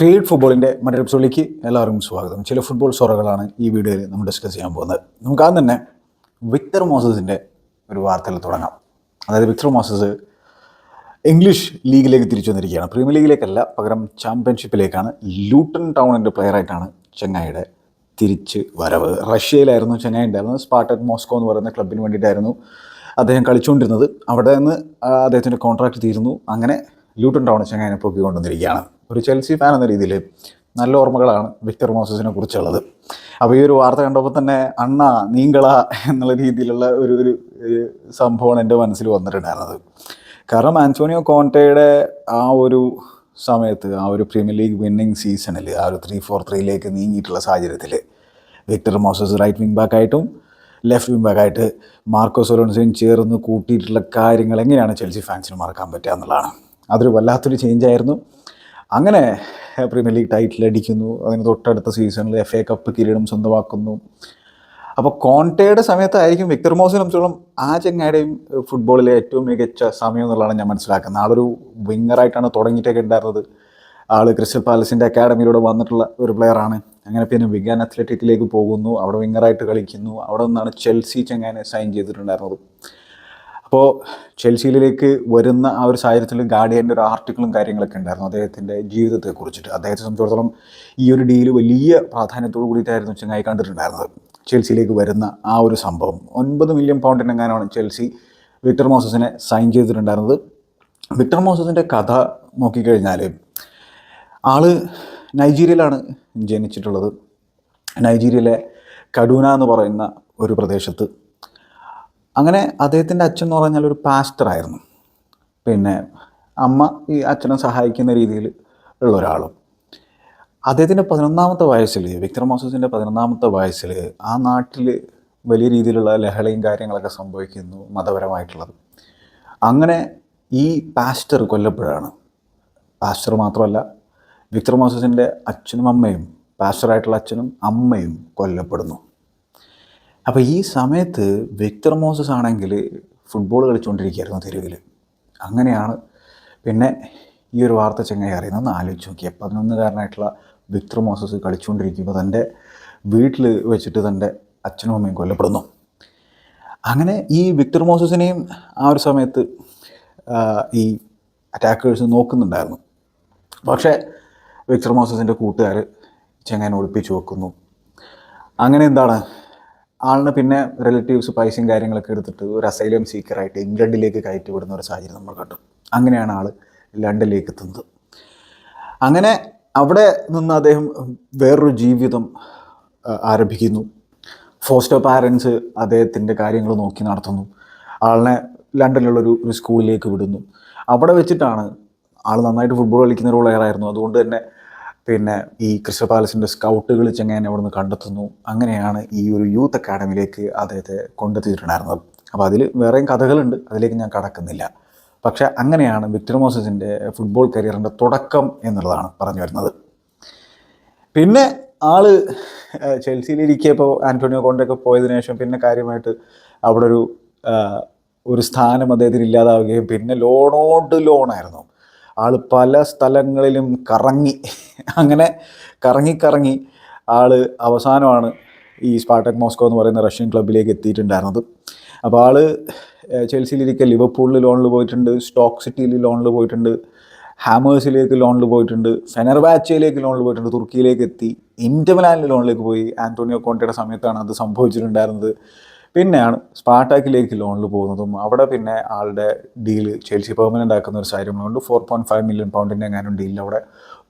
Field ഫുട്ബോളിന്റെ മറ്റൊരു എപ്പിസോഡിലേക്ക് എല്ലാവർക്കും സ്വാഗതം. ചില ഫുട്ബോൾ സൊറകളാണ് ഈ വീഡിയോയിൽ നമ്മൾ ഡിസ്കസ് ചെയ്യാൻ പോകുന്നത്. നമുക്ക് ആദ്യം തന്നെ വിക്ടർ മോസസിന്റെ ഒരു വാർത്തയിൽ തുടങ്ങാം. അതായത് വിക്ടർ മോസസ് ഇംഗ്ലീഷ് ലീഗിലേക്ക് തിരിച്ചു വന്നിരിക്കുകയാണ്. പ്രീമിയർ ലീഗിലേക്കല്ല പകരം ചാമ്പ്യൻഷിപ്പിലേക്കാണ് ലൂട്ടൺ ടൗണിന്റെ പ്ലെയറായിട്ടാണ് ചെങ്ങായിയുടെ തിരിച്ച് വരവ്. റഷ്യയിലായിരുന്നു ചെങ്ങായി ഉണ്ടായിരുന്നത്. സ്പാർട്ടക് മോസ്കോ എന്ന് പറയുന്ന ക്ലബിന് വേണ്ടിയിട്ടായിരുന്നു അദ്ദേഹം കളിച്ചുകൊണ്ടിരുന്നത്. അവിടെ നിന്ന് അദ്ദേഹത്തിന്റെ കോൺട്രാക്ട് തീരുന്നു. അങ്ങനെ ലൂട്ടൺ ടൗൺ ചെങ്ങായിനെ പൊക്കിക്കൊണ്ടുവന്നിരിക്കുകയാണ്. ഒരു ചെൽസി ഫാൻ എന്ന രീതിയിൽ നല്ല ഓർമ്മകളാണ് വിക്ടർ മോസസിനെ കുറിച്ചുള്ളത്. അപ്പോൾ ഈ ഒരു വാർത്ത കണ്ടപ്പോൾ തന്നെ അണ്ണ നീങ്കള എന്നുള്ള രീതിയിലുള്ള ഒരു ഒരു സംഭവമാണ് എന്റെ മനസ്സിൽ വന്നിട്ടുണ്ടായിരുന്നത്. കാരണം ആന്റോണിയോ കോൺറ്റയുടെ ആ ഒരു സമയത്ത് ആ ഒരു പ്രീമിയർ ലീഗ് വിന്നിങ് സീസണിൽ ആ ഒരു ത്രീ ഫോർ ത്രീയിലേക്ക് നീങ്ങിയിട്ടുള്ള സാഹചര്യത്തിൽ വിക്ടർ മോസസ് റൈറ്റ് വിങ് ബാക്കായിട്ടും ലെഫ്റ്റ് വിങ് ബാക്കായിട്ട് മാർക്കോ സൊലോൺസിനും ചേർന്ന് കൂട്ടിയിട്ടുള്ള കാര്യങ്ങൾ എങ്ങനെയാണ് ചെൽസി ഫാൻസിന് മറക്കാൻ പറ്റുക എന്നുള്ളതാണ്. അതൊരു വല്ലാത്തൊരു ചേഞ്ച് ആയിരുന്നു. അങ്ങനെ പ്രീമിയർ ലീഗ് ടൈറ്റിൽ അടിക്കുന്നു. അതിന് തൊട്ടടുത്ത സീസണിൽ എഫ് എ കപ്പ് കിരീടം സ്വന്തമാക്കുന്നു. അപ്പോൾ കോൺറ്റയുടെ സമയത്തായിരിക്കും വിക്ടർ മോസിനെ സംബന്ധിച്ചോളം ആ ചെങ്ങായുടെയും ഫുട്ബോളിലെ ഏറ്റവും മികച്ച സമയം എന്നുള്ളതാണ് ഞാൻ മനസ്സിലാക്കുന്നത്. ആളൊരു വിങ്ങറായിട്ടാണ് തുടങ്ങിയിട്ടൊക്കെ ഉണ്ടായിരുന്നത്. ആൾ ക്രിസ്റ്റൽ പാലസിന്റെ അക്കാഡമിയിലൂടെ വന്നിട്ടുള്ള ഒരു പ്ലെയറാണ് അങ്ങനെ പിന്നെ വിഗാൻ അത്ലറ്റിക്കിലേക്ക് പോകുന്നു. അവിടെ വിങ്ങറായിട്ട് കളിക്കുന്നു. അവിടെ നിന്നാണ് ചെൽസി ചെങ്ങാനെ സൈൻ ചെയ്തിട്ടുണ്ടായിരുന്നത്. അപ്പോൾ ചെൽസിയിലേക്ക് വരുന്ന ആ ഒരു സാഹചര്യത്തിൽ ഗാർഡിയന്റെ ഒരു ആർട്ടിക്കിളും കാര്യങ്ങളൊക്കെ ഉണ്ടായിരുന്നു അദ്ദേഹത്തിന്റെ ജീവിതത്തെ കുറിച്ചിട്ട്. അദ്ദേഹത്തെ സംബന്ധിച്ചിടത്തോളം ഈ ഒരു ഡീൽ വലിയ പ്രാധാന്യത്തോടു കൂടിയിട്ടായിരുന്നു ചെങ്ങായി കണ്ടിട്ടുണ്ടായിരുന്നത്. ചെൽസിയിലേക്ക് വരുന്ന ആ ഒരു സംഭവം. ഒൻപത് മില്യൺ പൗണ്ടിനെങ്ങാനാണ് ചെൽസി വിക്ടർ മോസസിനെ സൈൻ ചെയ്തിട്ടുണ്ടായിരുന്നത്. വിക്ടർ മോസസിന്റെ കഥ നോക്കിക്കഴിഞ്ഞാൽ ആൾ നൈജീരിയയിലാണ് ജനിച്ചിട്ടുള്ളത്. നൈജീരിയയിലെ കഡൂന എന്ന് പറയുന്ന ഒരു പ്രദേശത്ത് അങ്ങനെ അദ്ദേഹത്തിന്റെ അച്ഛൻ എന്ന് പറഞ്ഞാൽ ഒരു പാസ്റ്ററായിരുന്നു പിന്നെ അമ്മ ഈ അച്ഛനെ സഹായിക്കുന്ന രീതിയിൽ ഉള്ള ഒരാളും. അദ്ദേഹത്തിന്റെ പതിനൊന്നാമത്തെ വയസ്സിൽ വിക്ടർ മോസസിന്റെ പതിനൊന്നാമത്തെ വയസ്സിൽ ആ നാട്ടിൽ വലിയ രീതിയിലുള്ള ലഹളയും കാര്യങ്ങളൊക്കെ സംഭവിക്കുന്നു മതപരമായിട്ടുള്ളത്. അങ്ങനെ ഈ പാസ്റ്റർ കൊല്ലപ്പെടുകയാണ് പാസ്റ്റർ മാത്രമല്ല വിക്ടർ മോസസിന്റെ അച്ഛനും അമ്മയും പാസ്റ്ററായിട്ടുള്ള അച്ഛനും അമ്മയും കൊല്ലപ്പെടുന്നു. അപ്പോൾ ഈ സമയത്ത് വിക്ടർ മോസസ് ആണെങ്കിൽ ഫുട്ബോൾ കളിച്ചുകൊണ്ടിരിക്കുകയായിരുന്നു തെരുവിൽ അങ്ങനെയാണ് പിന്നെ ഈ ഒരു വാർത്ത ചെങ്ങായി അറിയുന്നത്. ഒന്ന് ആലോചിച്ച് നോക്കിയാൽ പതിനൊന്നുകാരനായിട്ടുള്ള വിക്ടർ മോസസ് കളിച്ചുകൊണ്ടിരിക്കുമ്പോൾ തന്റെ വീട്ടിൽ വെച്ചിട്ട് തന്റെ അച്ഛനും അമ്മയും കൊല്ലപ്പെടുന്നു. അങ്ങനെ ഈ വിക്ടർ മോസസിനെയും ആ ഒരു സമയത്ത് ഈ അറ്റാക്കേഴ്സ് നോക്കുന്നുണ്ടായിരുന്നു. പക്ഷേ വിക്ടർ മോസസിന്റെ കൂട്ടുകാർ ചെങ്ങനെ ഒളിപ്പിച്ച് വെക്കുന്നു. അങ്ങനെ എന്താണ് ആളിന് പിന്നെ റിലേറ്റീവ്സ് പൈസയും കാര്യങ്ങളൊക്കെ എടുത്തിട്ട് ഒരു അസൈലം സീക്കറായിട്ട് ഇംഗ്ലണ്ടിലേക്ക് കയറ്റി വിടുന്ന ഒരു സാഹചര്യം നമ്മൾ കണ്ടു. അങ്ങനെയാണ് ആൾ ലണ്ടനിലേക്ക് എത്തുന്നത്. അങ്ങനെ അവിടെ നിന്ന് അദ്ദേഹം വേറൊരു ജീവിതം ആരംഭിക്കുന്നു. ഫോസ്റ്റർ പാരൻസ് അദ്ദേഹത്തിന്റെ കാര്യങ്ങൾ നോക്കി നടത്തുന്നു. ആളിനെ ലണ്ടനിലുള്ളൊരു ഒരു സ്കൂളിലേക്ക് വിടുന്നു. അവിടെ വെച്ചിട്ടാണ് ആൾ നന്നായിട്ട് ഫുട്ബോൾ കളിക്കുന്ന ഒരു പ്ലെയർ ആയിരുന്നു. അതുകൊണ്ട് തന്നെ പിന്നെ ഈ ക്രിസ്റ്റൽ പാലസിന്റെ സ്കൗട്ടുകൾ ചെങ്ങനെ അവിടെ നിന്ന് കണ്ടെത്തുന്നു. അങ്ങനെയാണ് ഈ ഒരു യൂത്ത് അക്കാഡമിയിലേക്ക് അദ്ദേഹത്തെ കൊണ്ടെത്തിയിട്ടുണ്ടായിരുന്നത്. അപ്പോൾ അതിൽ വേറെയും കഥകളുണ്ട്. അതിലേക്ക് ഞാൻ കടക്കുന്നില്ല. പക്ഷെ അങ്ങനെയാണ് വിക്ടർ മോസസിന്റെ ഫുട്ബോൾ കരിയറിന്റെ തുടക്കം എന്നുള്ളതാണ് പറഞ്ഞു വരുന്നത്. പിന്നെ ആൾ ചെൽസിയിലിരിക്കിയപ്പോൾ ആന്റോണിയോ കോണ്ടൊക്കെ പോയതിനു ശേഷം പിന്നെ കാര്യമായിട്ട് അവിടെ ഒരു ഒരു സ്ഥാനം അദ്ദേഹത്തിന് ഇല്ലാതാവുകയും പിന്നെ ലോണോട് ലോണായിരുന്നു. ആൾ പല സ്ഥലങ്ങളിലും കറങ്ങി. അങ്ങനെ കറങ്ങി കറങ്ങി ആൾ അവസാനമാണ് ഈ സ്പാർട്ടക് മോസ്കോ എന്ന് പറയുന്ന റഷ്യൻ ക്ലബിലേക്ക് എത്തിയിട്ടുണ്ടായിരുന്നത്. അപ്പോൾ ആൾ ചെൽസിയിലിരിക്കുക ലിവർപൂളിൽ ലോണിൽ പോയിട്ടുണ്ട് സ്റ്റോക്ക് സിറ്റിയിൽ ലോണിൽ പോയിട്ടുണ്ട് ഹാമേഴ്സിലേക്ക് ലോണിൽ പോയിട്ടുണ്ട് ഫെനർബാച്ചയിലേക്ക് ലോണിൽ പോയിട്ടുണ്ട് തുർക്കിയിലേക്ക് എത്തി ഇന്റർമിലാനിൽ ലോണിലേക്ക് പോയി. ആന്റോണിയോ കോണ്ടയുടെ സമയത്താണ് അത് സംഭവിച്ചിട്ടുണ്ടായിരുന്നത്. പിന്നെയാണ് സ്പാർട്ടാക്കിലേക്ക് ലോണിൽ പോകുന്നതും അവിടെ പിന്നെ ആളുടെ ഡീൽ ചെൽസി പെർമനന്റ് ആക്കുന്ന ഒരു സാഹചര്യമുണ്ട് ഫോർ പോയിന്റ് ഫൈവ് മില്യൺ പൗണ്ടിന്റെ എങ്ങാനും ഡീലിൽ അവിടെ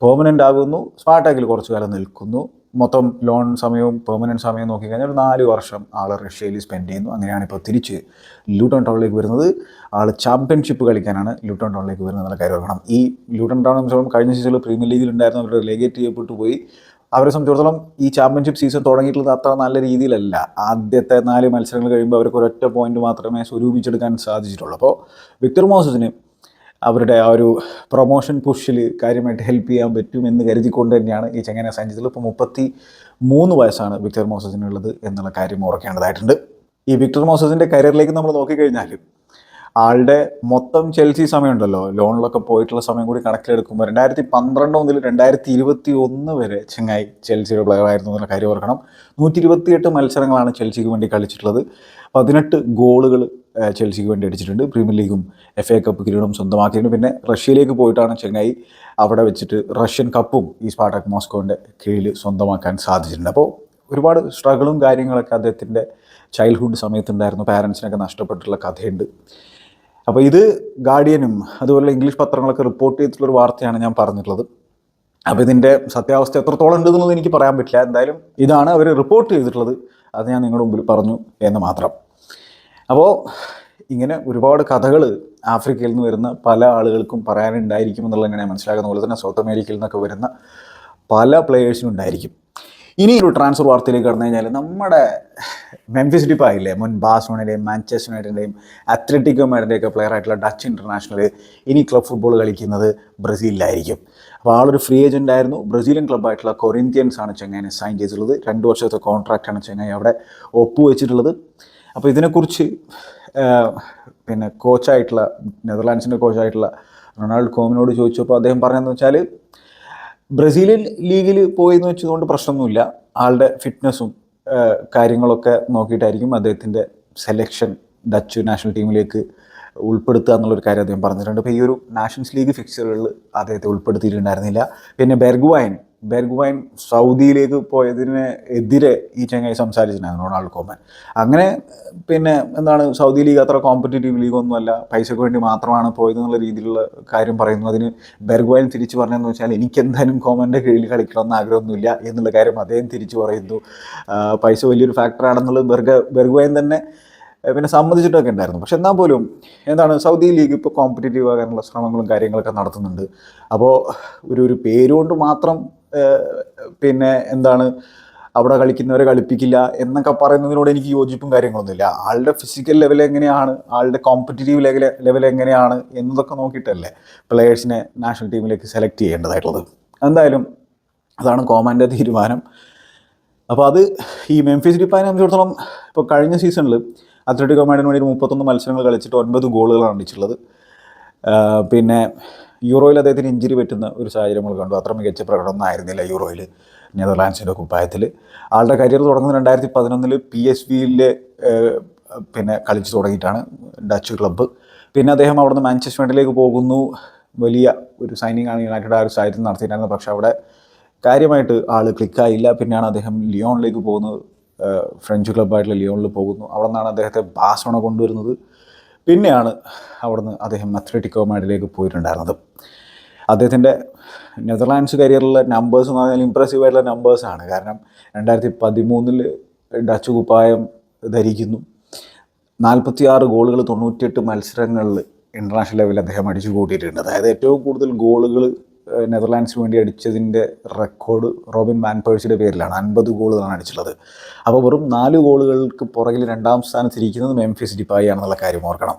പെർമനന്റ് ആകുന്നു. സ്പാർട്ടാക്കിൽ കുറച്ച് കാലം നിൽക്കുന്നു. മൊത്തം ലോൺ സമയവും പെർമനന്റ് സമയവും നോക്കിക്കഴിഞ്ഞാൽ ഒരു നാല് വർഷം ആൾ റഷ്യയിൽ സ്പെൻഡ് ചെയ്യുന്നു. അങ്ങനെയാണ് ഇപ്പോൾ തിരിച്ച് ലൂട്ടൺ ടൗണിലേക്ക് വരുന്നത്. ആൾ ചാമ്പ്യൻഷിപ്പ് കളിക്കാനാണ് ലൂട്ടൺ ടൗണിലേക്ക് വരുന്നത് എന്നുള്ള കാര്യം ഓർക്കണം. ഈ ലൂട്ടൺ ടൗൺ കഴിഞ്ഞ സീസണിൽ പ്രീമിയർ ലീഗിൽ ഉണ്ടായിരുന്ന അവർ റിലേഗേറ്റ് ചെയ്യപ്പെട്ടു പോയി. അവരെ സംബന്ധിച്ചിടത്തോളം ഈ ചാമ്പ്യൻഷിപ്പ് സീസൺ തുടങ്ങിയിട്ടുള്ളത് അത്ര നല്ല രീതിയിലല്ല. ആദ്യത്തെ നാല് മത്സരങ്ങൾ കഴിയുമ്പോൾ അവർക്ക് ഒരൊറ്റ പോയിന്റ് മാത്രമേ സ്വരൂപിച്ചെടുക്കാൻ സാധിച്ചിട്ടുള്ളൂ. അപ്പോൾ വിക്ടർ മോസസിന് അവരുടെ ആ ഒരു പ്രൊമോഷൻ പുഷിൽ കാര്യമായിട്ട് ഹെൽപ്പ് ചെയ്യാൻ പറ്റും എന്ന് കരുതിക്കൊണ്ട് തന്നെയാണ് ഈ ചെങ്ങനെ സഞ്ചിതത്തിൽ ഇപ്പോൾ മുപ്പത്തി മൂന്ന് വയസ്സാണ് വിക്ടർ മോസസിനുള്ളത് എന്നുള്ള കാര്യം ഓർക്കേണ്ടതായിട്ടുണ്ട് ഈ വിക്ടർ മോസസിന്റെ കരിയറിലേക്ക് നമ്മൾ നോക്കിക്കഴിഞ്ഞാൽ ആളുടെ മൊത്തം ചെൽസി സമയമുണ്ടല്ലോ. ലോണിലൊക്കെ പോയിട്ടുള്ള സമയം കൂടി കണക്കിലെടുക്കുമ്പോൾ രണ്ടായിരത്തി പന്ത്രണ്ട് മുതൽ രണ്ടായിരത്തി ഇരുപത്തി ഒന്ന് വരെ ചെങ്ങായി ചെൽസിയുടെ പ്ലെയർ ആയിരുന്നു എന്നുള്ള കാര്യം ഓർക്കണം. നൂറ്റി ഇരുപത്തിയെട്ട് മത്സരങ്ങളാണ് ചെൽസിക്ക് വേണ്ടി കളിച്ചിട്ടുള്ളത്. പതിനെട്ട് ഗോളുകൾ ചെൽസിക്ക് വേണ്ടി അടിച്ചിട്ടുണ്ട്. പ്രീമിയർ ലീഗും എഫ് എ കപ്പ് കിരീടം സ്വന്തമാക്കിയിട്ടുണ്ട്. പിന്നെ റഷ്യയിലേക്ക് പോയിട്ടാണ് ചെങ്ങായി അവിടെ വെച്ചിട്ട് റഷ്യൻ കപ്പും ഈ സ്പാർട്ടക് മോസ്കോവിന്റെ കീഴിൽ സ്വന്തമാക്കാൻ സാധിച്ചിട്ടുണ്ട്. അപ്പോൾ ഒരുപാട് സ്ട്രഗിളും കാര്യങ്ങളൊക്കെ അദ്ദേഹത്തിന്റെ ചൈൽഡ്ഹുഡ് സമയത്തുണ്ടായിരുന്നു. പാരൻസിനൊക്കെ നഷ്ടപ്പെട്ടിട്ടുള്ള കഥയുണ്ട്. അപ്പോൾ ഇത് ഗാർഡിയനും അതുപോലെ ഇംഗ്ലീഷ് പത്രങ്ങളൊക്കെ റിപ്പോർട്ട് ചെയ്തിട്ടുള്ളൊരു വാർത്തയാണ് ഞാൻ പറഞ്ഞിട്ടുള്ളത്. അപ്പോൾ ഇതിന്റെ സത്യാവസ്ഥ എത്രത്തോളം ഉണ്ട് എന്നുള്ളത് എനിക്ക് പറയാൻ പറ്റില്ല. എന്തായാലും ഇതാണ് അവർ റിപ്പോർട്ട് ചെയ്തിട്ടുള്ളത്. അത് ഞാൻ നിങ്ങളുടെ മുമ്പിൽ പറഞ്ഞു എന്ന് മാത്രം. അപ്പോൾ ഇങ്ങനെ ഒരുപാട് കഥകൾ ആഫ്രിക്കയിൽ നിന്ന് വരുന്ന പല ആളുകൾക്കും പറയാനുണ്ടായിരിക്കും എന്നുള്ളത് ഞാൻ മനസ്സിലാക്കുന്ന പോലെ തന്നെ സൗത്ത് അമേരിക്കയിൽ നിന്നൊക്കെ വരുന്ന പല പ്ലേയേഴ്സിനും ഉണ്ടായിരിക്കും. ഇനി ഒരു ട്രാൻസ്ഫർ വാർത്തയിലേക്ക് കടന്നു കഴിഞ്ഞാൽ നമ്മുടെ മെംഫിസ് ഡിപ്പായില്ലേ മുൻ ബാഴ്സലോണയുടെയും മാഞ്ചസ്റ്റർ യുണൈറ്റഡിന്റെയും അത്ലറ്റിക്കോ മാഡിന്റെയൊക്കെ പ്ലെയർ ആയിട്ടുള്ള ഡച്ച് ഇന്റർനാഷണൽ ഇനി ക്ലബ് ഫുട്ബോൾ കളിക്കുന്നത് ബ്രസീലിലായിരിക്കും. അപ്പോൾ ആളൊരു ഫ്രീ ഏജന്റ് ആയിരുന്നു. ബ്രസീലിയൻ ക്ലബ്ബായിട്ടുള്ള കൊറിന്ത്യൻസ് ആണ് ചെങ്ങായിനെ സൈൻ ചെയ്തിട്ടുള്ളത്. രണ്ട് വർഷത്തെ കോൺട്രാക്റ്റാണ് ചെങ്ങായി അവിടെ ഒപ്പുവെച്ചിട്ടുള്ളത്. അപ്പോൾ ഇതിനെക്കുറിച്ച് പിന്നെ കോച്ചായിട്ടുള്ള നെതർലാൻഡ്സിന്റെ കോച്ചായിട്ടുള്ള റൊണാൾഡ് കോമിനോട് ചോദിച്ചപ്പോൾ അദ്ദേഹം പറഞ്ഞതെന്ന് വെച്ചാൽ ബ്രസീലിയൻ ലീഗിൽ പോയെന്ന് വെച്ചതുകൊണ്ട് പ്രശ്നമൊന്നുമില്ല. ആളുടെ ഫിറ്റ്നസ്സും കാര്യങ്ങളൊക്കെ നോക്കിയിട്ടായിരിക്കും അദ്ദേഹത്തിന്റെ സെലക്ഷൻ ഡച്ച് നാഷണൽ ടീമിലേക്ക് ഉൾപ്പെടുത്തുക എന്നുള്ളൊരു കാര്യം അദ്ദേഹം പറഞ്ഞിട്ടുണ്ട്. അപ്പോൾ ഈ ഒരു നാഷൻസ് ലീഗ് ഫിക്സറുകളിൽ അദ്ദേഹത്തെ ഉൾപ്പെടുത്തിയിട്ടുണ്ടായിരുന്നില്ല. പിന്നെ ബെർഗുവൈൻ ബെർഗുവൈൻ സൗദിയിലേക്ക് പോയതിന് എതിരെ ഈ ചങ്ങായി സംസാരിച്ചിട്ടുണ്ടായിരുന്നു റൊണാൾഡ് കോമൻ. അങ്ങനെ പിന്നെ എന്താണ് സൗദി ലീഗ് അത്ര കോമ്പറ്റേറ്റീവ് ലീഗൊന്നുമല്ല പൈസയ്ക്ക് വേണ്ടി മാത്രമാണ് പോയത് എന്നുള്ള രീതിയിലുള്ള കാര്യം പറയുന്നു. അതിന് ബെർഗ്വൈൻ തിരിച്ചു പറഞ്ഞതെന്ന് വെച്ചാൽ എനിക്ക് എന്തായാലും കോമന്റെ കീഴിൽ കളിക്കണമെന്ന് ആഗ്രഹമൊന്നുമില്ല എന്നുള്ള കാര്യം അദ്ദേഹം തിരിച്ചു പറയുന്നു. പൈസ വലിയൊരു ഫാക്ടറാണെന്നുള്ളത് ബെർഗ ബെർഗ്വൈൻ തന്നെ പിന്നെ സമ്മതിച്ചിട്ടൊക്കെ ഉണ്ടായിരുന്നു. പക്ഷെ എന്നാൽ പോലും എന്താണ് സൗദി ലീഗ് ഇപ്പോൾ കോമ്പറ്റേറ്റീവ് ആകാനുള്ള ശ്രമങ്ങളും കാര്യങ്ങളൊക്കെ നടത്തുന്നുണ്ട്. അപ്പോൾ ഒരു ഒരു പേരുകൊണ്ട് മാത്രം പിന്നെ എന്താണ് അവിടെ കളിക്കുന്നവരെ കളിപ്പിക്കില്ല എന്നൊക്കെ പറയുന്നതിനോട് എനിക്ക് യോജിപ്പും കാര്യങ്ങളൊന്നുമില്ല. ആളുടെ ഫിസിക്കൽ ലെവൽ എങ്ങനെയാണ് ആളുടെ കോമ്പറ്റേറ്റീവ് ലെവൽ ലെവൽ എങ്ങനെയാണ് എന്നതൊക്കെ നോക്കിയിട്ടല്ലേ പ്ലെയേഴ്സിനെ നാഷണൽ ടീമിലേക്ക് സെലക്ട് ചെയ്യേണ്ടതായിട്ടുള്ളത്. എന്തായാലും അതാണ് കോമാന്റെ തീരുമാനം. അപ്പോൾ അത് ഈ മെംഫിസ് ഡിപ്പാനെ സംബന്ധിച്ചിടത്തോളം ഇപ്പോൾ കഴിഞ്ഞ സീസണിൽ അത്ലറ്റിക് മാഡിന് വേണ്ടി മുപ്പത്തൊന്ന് മത്സരങ്ങൾ കളിച്ചിട്ട് ഒൻപത് ഗോളുകളാണ് അടിച്ചിട്ടുള്ളത്. പിന്നെ യൂറോയിൽ അദ്ദേഹത്തിന് ഇഞ്ചുറി പറ്റുന്ന ഒരു സാഹചര്യം നമ്മൾ കണ്ടു. അത്ര മികച്ച പ്രകടനം ആയിരുന്നില്ല യൂറോയിൽ നെതർലാൻഡ്സിന്റെ കുപ്പായത്തിൽ ആളുടെ കരിയർ തുടങ്ങുന്നത് രണ്ടായിരത്തി പതിനൊന്നിൽ പി എസ് വിയിലെ പിന്നെ കളിച്ചു തുടങ്ങിയിട്ടാണ് ഡച്ച് ക്ലബ്ബ്. പിന്നെ അദ്ദേഹം അവിടുന്ന് മാഞ്ചസ്റ്റർ യുണൈറ്റിലേക്ക് പോകുന്നു. വലിയ ഒരു സൈനിങ് ആണ് യുണൈറ്റഡ് ആ ഒരു സാഹചര്യം നടത്തിയിട്ടുണ്ടായിരുന്നത്. പക്ഷേ അവിടെ കാര്യമായിട്ട് ആൾ ക്ലിക്കായില്ല പിന്നെയാണ് അദ്ദേഹം ലിയോണിലേക്ക് പോകുന്നത്. ഫ്രഞ്ച് ക്ലബ്ബായിട്ടുള്ള ലിയോണിൽ പോകുന്നു. അവിടെ നിന്നാണ് അദ്ദേഹത്തെ ബാസോണ കൊണ്ടുവരുന്നത്. പിന്നെയാണ് അവിടുന്ന് അദ്ദേഹം അത്ലറ്റിക്കോ മാഡിലേക്ക് പോയിട്ടുണ്ടായിരുന്നത്. അദ്ദേഹത്തിന്റെ നെതർലാൻഡ്സ് കരിയറിലെ നമ്പേഴ്സ് എന്ന് പറഞ്ഞാൽ ഇമ്പ്രസീവ് ആയിട്ടുള്ള നമ്പേഴ്സാണ് കാരണം രണ്ടായിരത്തി പതിമൂന്നിൽ ഡച്ച് കുപ്പായം ധരിക്കുന്നു. നാൽപ്പത്തിയാറ് ഗോളുകൾ തൊണ്ണൂറ്റിയെട്ട് മത്സരങ്ങളിൽ ഇന്റർനാഷണൽ ലെവലിൽ അദ്ദേഹം അടിച്ചു കൂട്ടിയിട്ടുണ്ട് അതായത് ഏറ്റവും കൂടുതൽ ഗോളുകൾ നെതർലാൻഡ്സിന് വേണ്ടി അടിച്ചതിന്റെ റെക്കോർഡ് റോബിൻ മാൻപേഴ്സിയുടെ പേരിലാണ്. അൻപത് ഗോളുകളാണ് അടിച്ചിട്ടുള്ളത്. അപ്പോൾ വെറും നാല് ഗോളുകൾക്ക് പുറകിൽ രണ്ടാം സ്ഥാനത്തിരിക്കുന്നത് മെംഫിസ് ഡിപ്പായി ആണെന്നുള്ള കാര്യം ഓർക്കണം.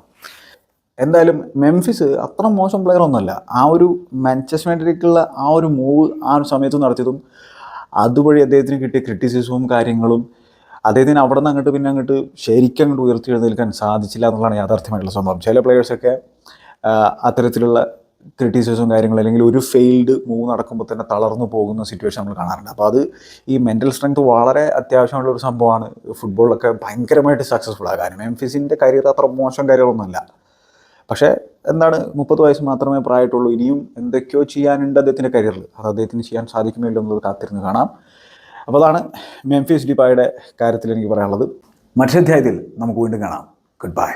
എന്തായാലും മെംഫിസ് അത്ര മോശം പ്ലെയർ ഒന്നുമല്ല. ആ ഒരു മാഞ്ചസ്റ്റർ യുണൈറ്റഡിലേക്കുള്ള ആ ഒരു മൂവ് ആ ഒരു സമയത്ത് നടത്തിയതും അതുവഴി അദ്ദേഹത്തിന് കിട്ടിയ ക്രിറ്റിസിസവും കാര്യങ്ങളും അദ്ദേഹത്തിന് അവിടെ നിന്ന് അങ്ങോട്ട് പിന്നെ അങ്ങോട്ട് ശരിക്കും അങ്ങോട്ട് ഉയർത്തി എഴുന്നേൽക്കാൻ സാധിച്ചില്ല എന്നുള്ളതാണ് യാഥാർത്ഥ്യമായിട്ടുള്ള സംഭവം. ചില പ്ലെയേഴ്സൊക്കെ അത്തരത്തിലുള്ള ക്രിറ്റിസിസവും കാര്യങ്ങളും അല്ലെങ്കിൽ ഒരു ഫെയിൽഡ് മൂവ് നടക്കുമ്പോൾ തന്നെ തളർന്നു പോകുന്ന സിറ്റുവേഷൻ നമ്മൾ കാണാറുണ്ട്. അപ്പോൾ അത് ഈ മെന്റൽ സ്ട്രെങ്ത് വളരെ അത്യാവശ്യമുള്ള ഒരു സംഭവമാണ്. ഫുട്ബോളൊക്കെ ഭയങ്കരമായിട്ട് സക്സസ്ഫുൾ ആകാനും എംഫിസിന്റെ കരിയർ അത്ര മോശം കരിയറൊന്നുമല്ല പക്ഷേ എന്താണ് മുപ്പത് വയസ്സ് മാത്രമേ പ്രായമായിട്ടുള്ളൂ. ഇനിയും എന്തൊക്കെയോ ചെയ്യാനുണ്ട് അദ്ദേഹത്തിന്റെ കരിയറിൽ അത് അദ്ദേഹത്തിന് ചെയ്യാൻ സാധിക്കുമോ എന്നുള്ളത് കാത്തിരുന്ന് കാണാം. അപ്പോൾ അതാണ് മെംഫിസ് ഡിപ്പായുടെ കാര്യത്തിൽ എനിക്ക് പറയാനുള്ളത്. മറ്റൊരു അധ്യായത്തിൽ നമുക്ക് വീണ്ടും കാണാം. Good bye